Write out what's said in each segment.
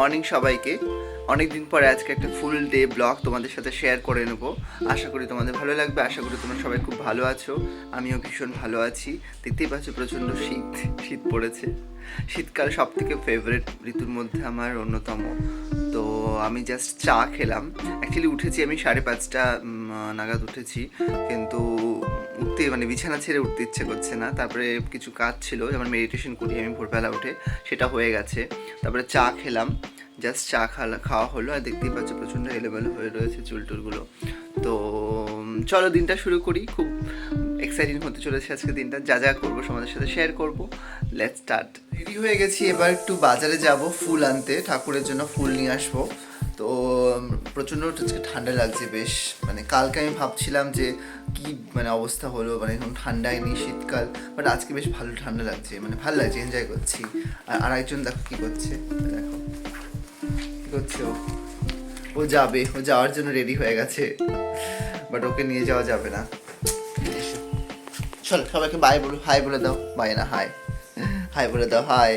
Morning সবাইকে। অনেক দিন পরে আজকে একটা ফুল ডে ব্লগ তোমাদের সাথে শেয়ার করে নেব। আশা করি তোমাদের ভালো লাগবে, আশা করি তোমরা সবাই খুব ভালো আছো। আমিও ভীষণ ভালো আছি। দেখতেই পাচ্ছ প্রচণ্ড শীত শীত পড়েছে। শীতকাল সব থেকে ফেভারিট ঋতুর মধ্যে আমার অন্যতম। তো আমি জাস্ট চা খেলাম। অ্যাকচুয়ালি উঠেছি আমি সাড়ে পাঁচটা নাগাদ উঠেছি। কিন্তু উঠতে মানে বিছানা ছেড়ে উঠতে ইচ্ছে করছে না। তারপরে কিছু কাজ ছিল, যেমন মেডিটেশন করি আমি ভোরবেলা উঠে, সেটা হয়ে গেছে। তারপরে চা খেলাম। জাস্ট চা খাওয়া খাওয়া হলো আর দেখতেই পাচ্ছ প্রচণ্ড এলোমেলো হয়ে রয়েছে চুল টুলগুলো। তো চলো দিনটা শুরু করি। খুব এক্সাইটিং হতে চলেছে আজকে দিনটা। যা যা করব সমাজের সাথে শেয়ার করব। লেট স্টার্ট রেডি হয়ে গেছি, এবার একটু বাজারে যাব, ফুল আনতে। ঠাকুরের জন্য ফুল নিয়ে আসব। তো প্রচণ্ড আজকে ঠান্ডা লাগছে বেশ। মানে কালকে আমি ভাবছিলাম যে কি মানে অবস্থা হলো মানে এখন ঠান্ডায় নেই শীতকাল। বাট আজকে বেশ ভালো ঠান্ডা লাগছে। মানে ভালো লাগছে এনজয় করছি। আর আরেকজন দেখো কী করছে, দেখো। করছে ও। ও যাবে, ও যাওয়ার জন্য রেডি হয়ে গেছে। বাট ওকে নিয়ে যাওয়া যাবে না। চল, সবাইকে বাই বলো হাই বলে দাও। বাই না হাই হাই বলে দাও হাই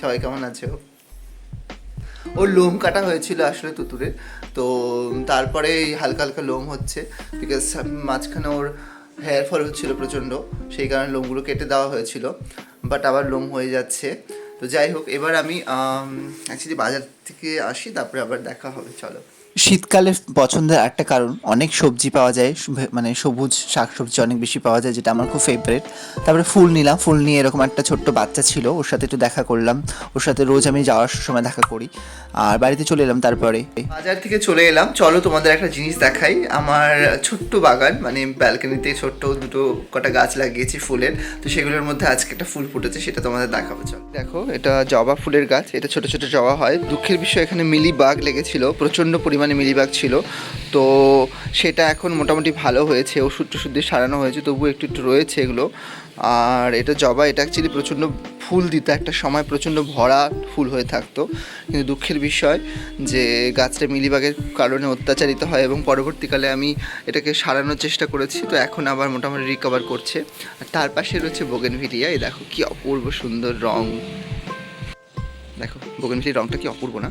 সবাই কেমন আছো? ওর লোম কাটা হয়েছিল আসলে তুতুরে তো তারপরে হালকা হালকা লোম হচ্ছে। বিকজ মাঝখানে ওর হেয়ার ফল হচ্ছিল প্রচণ্ড। সেই কারণে লোমগুলো কেটে দেওয়া হয়েছিল। বাট আবার লোম হয়ে যাচ্ছে। তো যাই হোক এবার আমি অ্যাকচুয়ালি বাজার থেকে আসি তারপরে আবার দেখা হবে চলো। শীতকালে পছন্দের একটা কারণ, অনেক সবজি পাওয়া যায় মানে সবুজ শাকসবজি অনেক বেশি পাওয়া যায়, যেটা আমার খুব ফেভারিট তারপরে ফুল নিলাম, ফুল নিয়ে এরকম একটা ছোট্ট বাচ্চা ছিল, ওর সাথে একটু দেখা করলাম। ওর সাথে রোজ আমি যাওয়ার সময় দেখা করি। আর বাড়িতে চলে এলাম তারপরে। বাজার থেকে চলে এলাম। চলো তোমাদের একটা জিনিস দেখাই। আমার ছোট্ট বাগান মানে ব্যালকনিতে ছোট্ট দুটো কটা গাছ লাগিয়েছি ফুলের। তো সেগুলোর মধ্যে আজকে একটা ফুল ফুটেছে, সেটা তোমাদের দেখাবো, চলো। দেখো, এটা জবা ফুলের গাছ, এটা ছোট ছোট জবা হয়। দুঃখের বিষয়, এখানে মিলি বাগ লেগেছিল, প্রচণ্ড পরিমাণে মিলি বাগ ছিল। তো সেটা এখন মোটামুটি ভালো হয়েছে, ওষুধ টষুধ দিয়ে সারানো হয়েছে তবু একটু একটু রয়েছে এগুলো। আর এটা জবা, এটা অ্যাকচুয়ালি প্রচণ্ড ফুল দিত, একটা সময় প্রচণ্ড ভরা ফুল হয়ে থাকতো। কিন্তু দুঃখের বিষয় যে গাছটা মিলিবাগের কারণে অত্যাচারিত হয় এবং পরবর্তীকালে আমি এটাকে সারানোর চেষ্টা করেছি, তো এখন আবার মোটামুটি রিকভার করছে। আর তার পাশে রয়েছে বোগেনভিলিয়া, এই দেখো কি অপূর্ব সুন্দর রং। দেখো, বোগেনভিলিয়ার রংটা কি অপূর্ব না?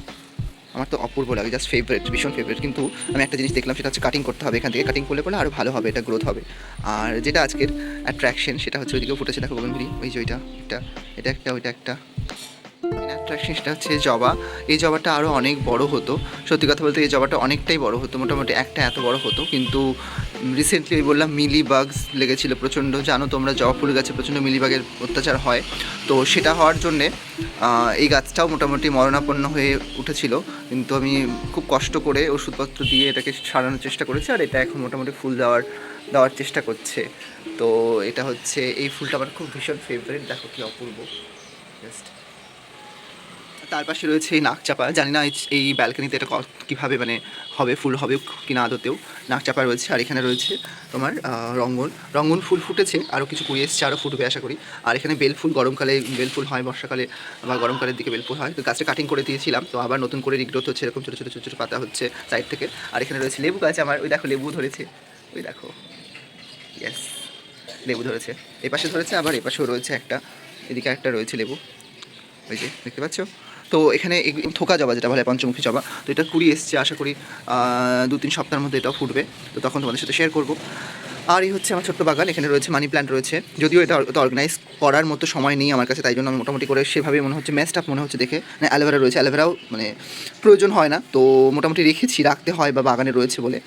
আমার তো অপূর্ব লাগে জাস্ট ফেভারিট ভীষণ ফেভারিট কিন্তু আমি একটা জিনিস দেখলাম, সেটা হচ্ছে কাটিং করতে হবে। এখান থেকে কাটিং করলে পরে আরও ভালো হবে, এটা গ্রোথ হবে। আর যেটা আজকের অ্যাট্রাকশন সেটা হচ্ছে ওইদিকেও ফুটেছে, দেখো বোগেনভিলি ওই যে ওইটা একটা এটা একটা, ওইটা একটা। অ্যাট্রাকশন সেটা হচ্ছে জবা। এই জবাটা আরও অনেক বড় হতো। সত্যি কথা বলতে এই জবাটা অনেকটাই বড় হতো, মোটামুটি একটা এত বড় হতো। কিন্তু রিসেন্টলি বললাম, মিলি বাগস লেগেছিল প্রচণ্ড। জানো তোমরা, জবা ফুল গাছে প্রচণ্ড মিলিবাগের অত্যাচার হয়। তো সেটা হওয়ার জন্যে এই গাছটাও মোটামুটি মরণাপন্ন হয়ে উঠেছিল, কিন্তু আমি খুব কষ্ট করে ওষুধপত্র দিয়ে এটাকে সারানোর চেষ্টা করেছি, আর এটা এখন মোটামুটি ফুল দেওয়ার দেওয়ার চেষ্টা করছে। তো এটা হচ্ছে, এই ফুলটা আমার খুব ভীষণ ফেভারিট দেখো কি অপূর্ব। জাস্ট তার পাশে রয়েছে এই নাকচাপা জানি না এই- ব্যালকনিতে এটা কীভাবে মানে হবে, ফুল হবে কিনা আদতেও নাকচাপা রয়েছে। আর এখানে রয়েছে তোমার রঙ্গন রঙ্গন ফুল ফুটেছে আরও কিছু কুড়ি এসছে আরও ফুটবে আশা করি। আর এখানে বেল ফুল গরমকালে, বেল ফুল হয় বর্ষাকালে বা গরমকালের দিকে বেল ফুল হয়। তো গাছটা কাটিং করে দিয়েছিলাম, তো আবার নতুন করে রিগ্রোথ হচ্ছে, এরকম ছোটো ছোটো ছোটো ছোটো পাতা হচ্ছে সাইড থেকে। আর এখানে রয়েছে লেবু গাছ আমার। ওই দেখো, লেবু ধরেছে। ওই দেখো। ইয়েস লেবু ধরেছে। এই পাশে ধরেছে, আবার এই পাশেও রয়েছে একটা। এদিকে একটা রয়েছে লেবু। ওই যে, দেখতে পাচ্ছ? তো এখানে থোকা জবা যেটা বলে পঞ্চমুখী জবা, তো এটা কুড়ি এসছে, আশা করি দু তিন সপ্তাহের মধ্যে এটাও ফুটবে। তো তখন তোমাদের সাথে শেয়ার করব। আর এই হচ্ছে আমার ছোট্ট বাগান, এখানে রয়েছে মানি প্ল্যান্ট রয়েছে। যদিও এটা অত অর্গানাইজ করার মতো সময় নেই আমার কাছে, তাই জন্য আমি মোটামুটি করে সেভাবে মনে হচ্ছে ম্যাস্ট আপ মনে হচ্ছে দেখে। মানে অ্যালোভেরা রয়েছে অ্যালোভেরাও মানে প্রয়োজন হয় না। তো মোটামুটি রেখেছি, রাখতে হয় বা বাগানে রয়েছে বলে।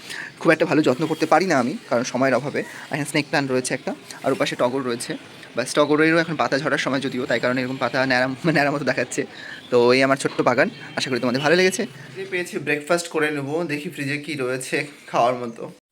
খুব একটা ভালো যত্ন করতে পারি না আমি, কারণ সময়ের অভাবে। এখানে স্নেক প্ল্যান্ট রয়েছে একটা, আর ওপাশে টগর রয়েছে। বাস টগরেরও এখন পাতা ঝরার সময় যদিও, তাই কারণে এরকম পাতা ন্যাড়া ন্যাড়া মতো দেখাচ্ছে। তো এই আমার ছোট্ট বাগান, আশা করি তোমাদের ভালো লেগেছে। পেয়েছি ব্রেকফাস্ট করে নেব, দেখি ফ্রিজে কি রয়েছে খাওয়ার মতো।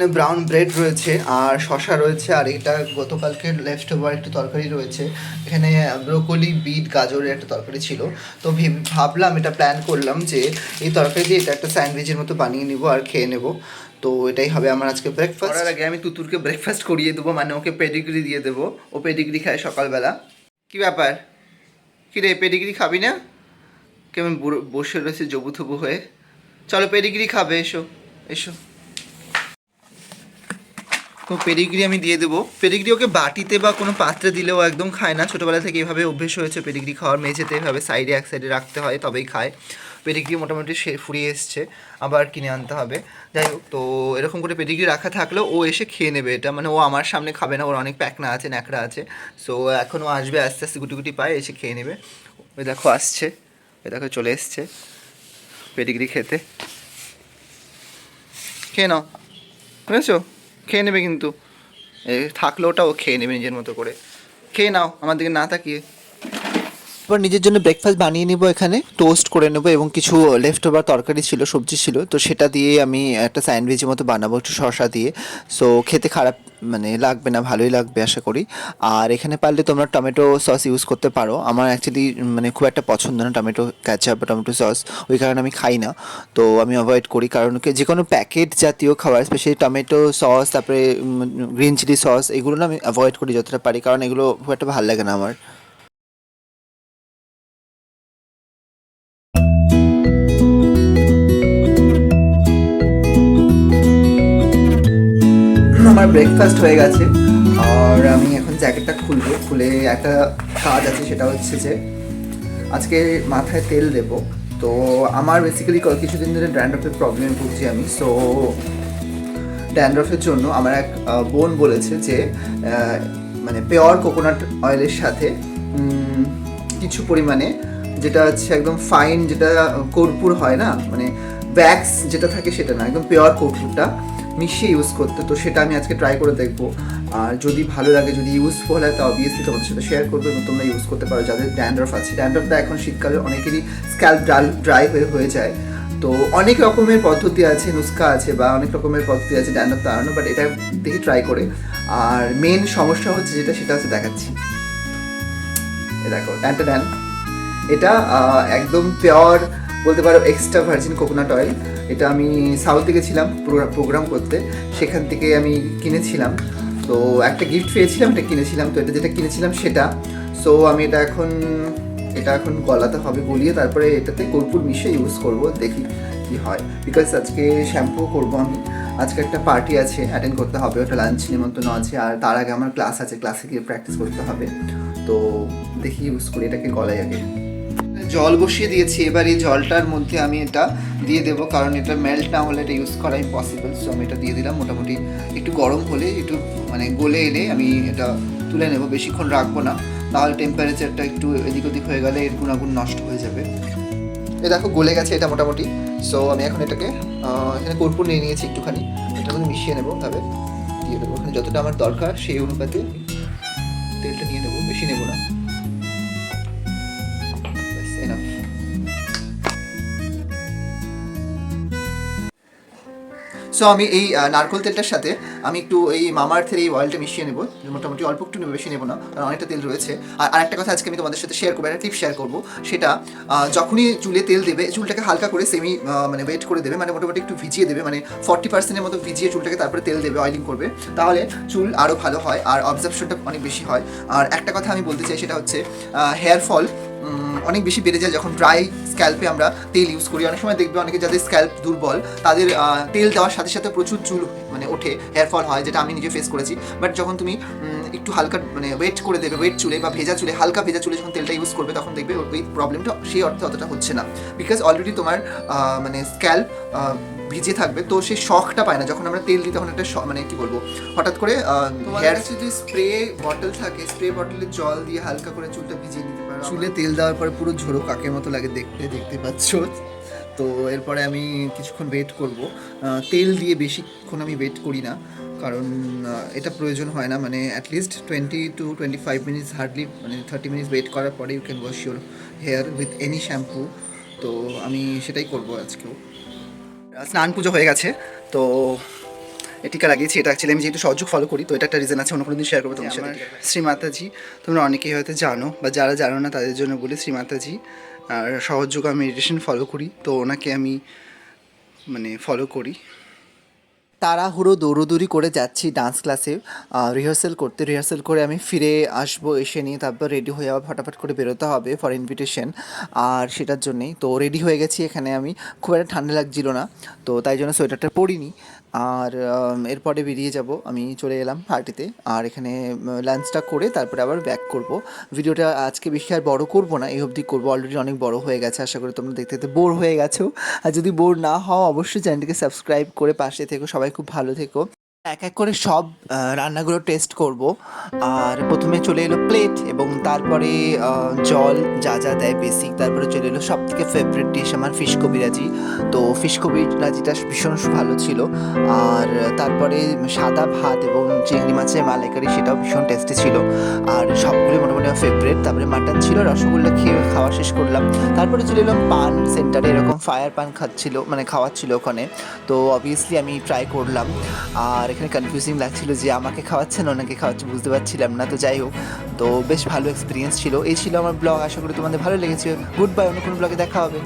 এখানে ব্রাউন ব্রেড রয়েছে, আর শশা রয়েছে, আর এটা গতকালকে লেফট ওভার একটা তরকারি রয়েছে। এখানে ব্রোকলি বিট গাজরের একটা তরকারি ছিল। তো ভেব- ভাবলাম, এটা প্ল্যান করলাম যে এই তরকারি দিয়ে এটা একটা স্যান্ডউইচের মতো বানিয়ে নিব আর খেয়ে নেব। তো এটাই হবে আমার আজকে ব্রেকফাস্ট করার আগে আমি তুতুরকে ব্রেকফাস্ট করিয়ে দেবো মানে ওকে পেডিগ্রি দিয়ে দেবো। ও পেডিগ্রি খায় সকালবেলা। কি ব্যাপার? কি রে পেডিগ্রি খাবি না? কেমন বসে রয়েছে জবু থবু হয়ে। চলো পেডিগ্রি খাবে, এসো এসো। তো পেডিগ্রি আমি দিয়ে দেবো। পেডিগ্রি ওকে বাটিতে বা কোনো পাত্রে দিলেও একদম খায় না। ছোটোবেলা থেকে এইভাবে অভ্যেস হয়েছে পেডিগ্রি খাওয়ার। মেঝেতে এভাবে সাইডে এক সাইডে রাখতে হয়, তবেই খায়। পেডিগ্রি মোটামুটি সে ফুরিয়ে এসছে, আবার কিনে আনতে হবে। যাই হোক, তো এরকম করে পেডিগ্রি রাখা থাকলেও ও এসে খেয়ে নেবে এটা। মানে ও আমার সামনে খাবে না, ওর অনেক প্যাকনা আছে, ন্যাকড়া আছে। সো এখন ও আসবে, আস্তে আস্তে গুটি গুটি পায় এসে খেয়ে নেবে। ওই দেখো, আসছে। ওই দেখো, চলে এসছে পেডিগ্রি খেতে। খেয়ে নাও। বুঝেছ? খেয়ে নেবে কিন্তু। থাকলে ওটাও খেয়ে নেবে নিজের মতো করে। খেয়ে নাও, আমার দিকে না তাকিয়ে। এবার নিজের জন্য ব্রেকফাস্ট বানিয়ে নিব এখানে টোস্ট করে নেব এবং কিছু লেফট ওভার তরকারি ছিল, সবজি ছিল। তো সেটা দিয়ে আমি একটা স্যান্ডউইচের মতো বানাবো একটু শসা দিয়ে। সো খেতে খারাপ মানে লাগবে না, ভালোই লাগবে আশা করি। আর এখানে পারলে তোমরা টমেটো সস ইউজ করতে পারো। আমার অ্যাকচুয়ালি মানে খুব একটা পছন্দ না টমেটো ক্যাচাপ বা টমেটো সস ওই কারণে আমি খাই না। তো আমি অ্যাভয়েড করি, কারণ কি যে কোনো প্যাকেট জাতীয় খাবার স্পেশালি টমেটো সস তারপরে গ্রিন চিলি সস এগুলো না আমি অ্যাভয়েড করি যতটা পারি, কারণ এগুলো খুব একটা ভালো লাগে না আমার। আমার ব্রেকফাস্ট হয়ে গেছে আর আমি এখন জ্যাকেটটা খুলবো। খুলে একটা কাজ আছে, সেটা হচ্ছে যে আজকে মাথায় তেল দেবো। তো আমার বেসিক্যালি কিছুদিন ধরে ড্যান্ড্রফের প্রবলেম ভুগছি আমি। সো ড্যান্ড্রফের জন্য আমার এক বোন বলেছে যে মানে পিওর কোকোনাট অয়েলের সাথে কিছু পরিমাণে যেটা হচ্ছে একদম ফাইন যেটা কর্পূর হয় না মানে ব্যাক্স যেটা থাকে সেটা না, একদম পিওর কর্পূরটা মিশিয়ে ইউজ করতে, তো সেটা আমি আজকে ট্রাই করে দেখব। আর যদি ভালো লাগে, যদি ইউজফুল হয়, তা অবভিয়াসলি তোমাদের সাথে শেয়ার করব এবং তোমরা ইউজ করতে পারো, যাদের ড্যান্ড্রফ আছে। ড্যান্ড্রফটা এখন শীতকালে অনেকেরই স্ক্যাল্প ড্রাই হয়ে হয়ে যায়। তো অনেক রকমের পদ্ধতি আছে, নুস্খা আছে বা অনেক রকমের পদ্ধতি আছে ড্যান্ড্রফ তাড়ানো বাট এটা দেখি ট্রাই করে। আর মেন সমস্যা হচ্ছে যেটা, সেটা হচ্ছে দেখাচ্ছি। দেখো ড্যান্টা ড্যান এটা একদম পিওর বলতে পারো এক্সট্রা ভার্জিন কোকোনাট অয়েল এটা আমি সাউথে গেছিলাম প্রোগ্রাম করতে, সেখান থেকে আমি কিনেছিলাম। তো একটা গিফট পেয়েছিলাম, এটা কিনেছিলাম। তো এটা যেটা কিনেছিলাম সেটা। সো আমি এটা এখন এটা এখন গলাতে হবে, গলিয়ে তারপরে এটাতে কর্পূর মিশিয়ে ইউজ করব, দেখি কি হয়। বিকজ আজকে শ্যাম্পু করব আমি। আজকে একটা পার্টি আছে অ্যাটেন্ড করতে হবে, ওটা লাঞ্চ নিমন্ত্রণ আছে, আর তার আগে আমার ক্লাস আছে ক্লাসে গিয়ে প্র্যাকটিস করতে হবে। তো দেখি ইউজ করি, এটাকে গলায় আগে। জল বসিয়ে দিয়েছি, এবার এই জলটার মধ্যে আমি এটা দিয়ে দেবো, কারণ এটা মেল্ট না হলে এটা ইউজ করা ইম্পসিবল সো আমি এটা দিয়ে দিলাম। মোটামুটি একটু গরম হলে, একটু মানে গলে এলে আমি এটা তুলে নেব, বেশিক্ষণ রাখব না তাহলে টেম্পারেচারটা একটু এদিক ওদিক হয়ে গেলে এর গুণাগুণ নষ্ট হয়ে যাবে। এ দেখো, গলে গেছে এটা মোটামুটি সো আমি এখন এটাকে এখানে কর্পূর নিয়ে নিয়েছি একটুখানি এটা মিশিয়ে নেব ভাবে দিয়ে দেবো। ওখানে যতটা আমার দরকার সেই অনুপাতে তেলটা নিয়ে নেব, বেশি নেব না। সো আমি এই নারকোল তেলটার সাথে আমি একটু এই মামার্থের এই অয়েলটা মিশিয়ে নেব। মোটামুটি অল্প একটু বেশি নেব না, কারণ অনেকটা তেল রয়েছে। আর আরেকটা কথা আজকে আমি তোমাদের সাথে শেয়ার করব, একটা টিপ শেয়ার করব। সেটা যখনই চুলে তেল দেবে, চুলটাকে হালকা করে সেমি মানে ওয়েট করে দেবে মানে মোটামুটি একটু ভিজিয়ে দেবে মানে ফর্টি পার্সেন্টের মতো ভিজিয়ে চুলটাকে তারপরে তেল দেবে অয়েলিং করবে, তাহলে চুল আরও ভালো হয়, আর অবজারভেশনটা অনেক বেশি হয়। আর একটা কথা আমি বলতে চাই, সেটা হচ্ছে হেয়ার ফল অনেক বেশি বেড়ে যায় যখন ড্রাই স্ক্যাল্পে আমরা তেল ইউজ করি। অনেক সময় দেখবে অনেকে যাদের স্ক্যাল্প দুর্বল তাদের তেল দেওয়ার সাথে সাথে প্রচুর চুল মানে ওঠে হেয়ার ফল হয় যেটা আমি নিজে ফেস করেছি। বাট যখন তুমি একটু হালকা মানে ওয়েট করে দেবে ওয়েট চুলে বা ভেজা চুলে হালকা ভেজা চুলে যখন তেলটা ইউজ করবে তখন দেখবে ওই প্রবলেমটা সেই অর্থে অতটা হচ্ছে না। বিকজ অলরেডি তোমার মানে স্ক্যাল্প ভিজে থাকবে তো সেই শখটা পায় না। যখন আমরা তেল দিই তখন একটা মানে কি বলব? হঠাৎ করে হেয়ার যদি স্প্রে বটল থাকে স্প্রে বটলে জল দিয়ে হালকা করে চুলটা ভিজিয়ে নিতে চুলে তেল দেওয়ার পরে পুরো ঝোড়ো কাকের মতো লাগে দেখতে দেখতে পাচ্ছ। তো এরপরে আমি কিছুক্ষণ ওয়েট করব। তেল দিয়ে বেশিক্ষণ আমি ওয়েট করি না, কারণ এটা প্রয়োজন হয় না। মানে at least twenty two twenty five minutes hardly মানে থার্টি মিনিটস ওয়েট করার পরে you can wash your hair with any shampoo তো আমি সেটাই করব আজকেও। স্নান পুজো হয়ে গেছে, তো টিকা লাগিয়েছি এটা অ্যাকচুয়ালি আমি যেহেতু সহযোগ ফলো করি তো এটা একটা রিজন আছে অন্য কোনো দিন শেয়ার করব তোমার সাথে। শ্রী মাতাজি তোমরা অনেকেই হয়তো জানো বা যারা জানো না তাদের জন্য বলি শ্রী মাতাজি আর সহযোগ আমি মেডিটেশন ফলো করি তো ওনাকে আমি মানে ফলো করি। তাড়াহুড়ো দৌড়োদৌড়ি করে যাচ্ছি ডান্স ক্লাসে রিহার্সেল করতে। রিহার্সেল করে আমি ফিরে আসব এসে নিয়ে তারপর রেডি হয়ে আবার ফটাফট করে বেরোতে হবে ফর ইনভিটেশন আর সেটার জন্যেই। তো রেডি হয়ে গেছি এখানে আমি। খুব একটা ঠান্ডা লাগছিল না তো তাই জন্য সোয়েটারটা পরিনি। আর এরপরে বেরিয়ে যাব। আমি চলে এলাম পার্টিতে আর এখানে লাঞ্চটা করে তারপরে আবার ব্যাক করব। ভিডিওটা আজকে বেশি আর বড় করব না, এই অবধি করব। অলরেডি অনেক বড় হয়ে গেছে, আশা করি তোমরা দেখতে দেখতে বোর হয়ে গেছো। আর যদি বোর না হও, অবশ্যই চ্যানেলটিকে সাবস্ক্রাইব করে পাশে থেকো। সবাই খুব ভালো থেকো। এক এক করে সব রান্নাগুলো টেস্ট করব। আর প্রথমে চলে এলো প্লেট এবং তারপরে জল যা যা দেয় বেসিক তারপরে চলে এলো সব থেকে ফেভারিট ডিশ আমার ফিশ কবিরাজি তো ফিশ কবিরাজিটা ভীষণ ভালো ছিল। আর তারপরে সাদা ভাত এবং চিংড়ি মাছের মালাইকারি সেটাও ভীষণ টেস্টি ছিল। আর সবগুলো মোটামুটি আমার ফেভারিট তারপরে মাটন ছিল, রসগোল্লা খেয়ে খাওয়া শেষ করলাম। তারপরে চলে এলাম পান। সেন্টারে এরকম ফায়ার পান খাচ্ছিল মানে খাওয়াচ্ছিল ওখানে। তো অবভিয়াসলি আমি ট্রাই করলাম। আর এখানে কনফিউজিং লাগছিল যে আমাকে খাওয়াচ্ছেন ওনাকে খাওয়াচ্ছে, বুঝতে পারছিলাম না। তো যাই হোক, তো বেশ ভালো এক্সপিরিয়েন্স ছিল। এই ছিল আমার ব্লগ আশা করি তোমাদের ভালো লেগেছে। গুড বাই অন্য কোনো ব্লগে দেখা হবে।